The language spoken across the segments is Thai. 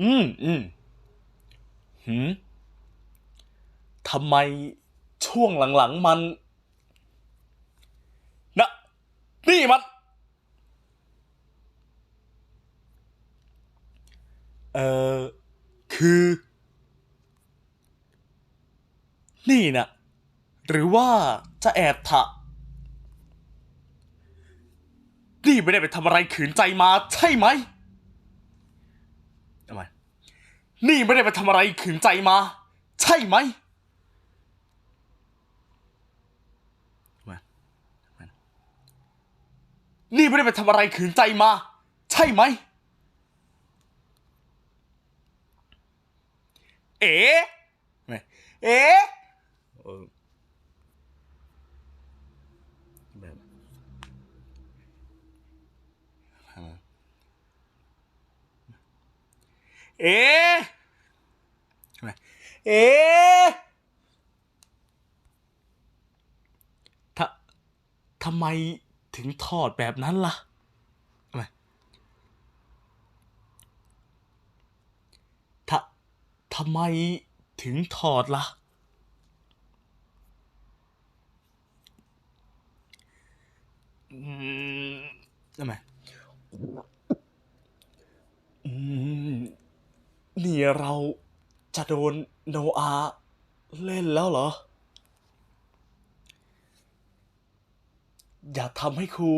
อืมอืมหืมทำไมช่วงหลังๆมันนะนี่มัน เอ่อ คือ นี่นะหรือว่าจะแอบถะนี่ไม่ได้ไปทำอะไรขืนใจมาใช่ไหม ทำไมนี่ไม่ได้ไปทำอะไรขืนใจมา ใช่ไหมมทำไมนี่ไม่ได้ไปทำอะไรขืนใจมา ใช่ไหม เอ๋ไม่เอ๋แบบ เอ๋ไมเอ๋ถ้าทำไมถึงถอดแบบนั้นล่ะทำไมถ้าทำไมถึงถอดล่ะ อืมทำไมอืมนี่ เราจะโดนโนอาเล่นแล้วเหรอ อย่าทำให้ครู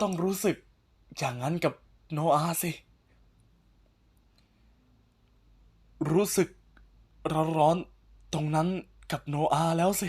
ต้องรู้สึกอย่างนั้นกับโนอาสิ รู้สึกร้อนๆตรงนั้นกับโนอาแล้วสิ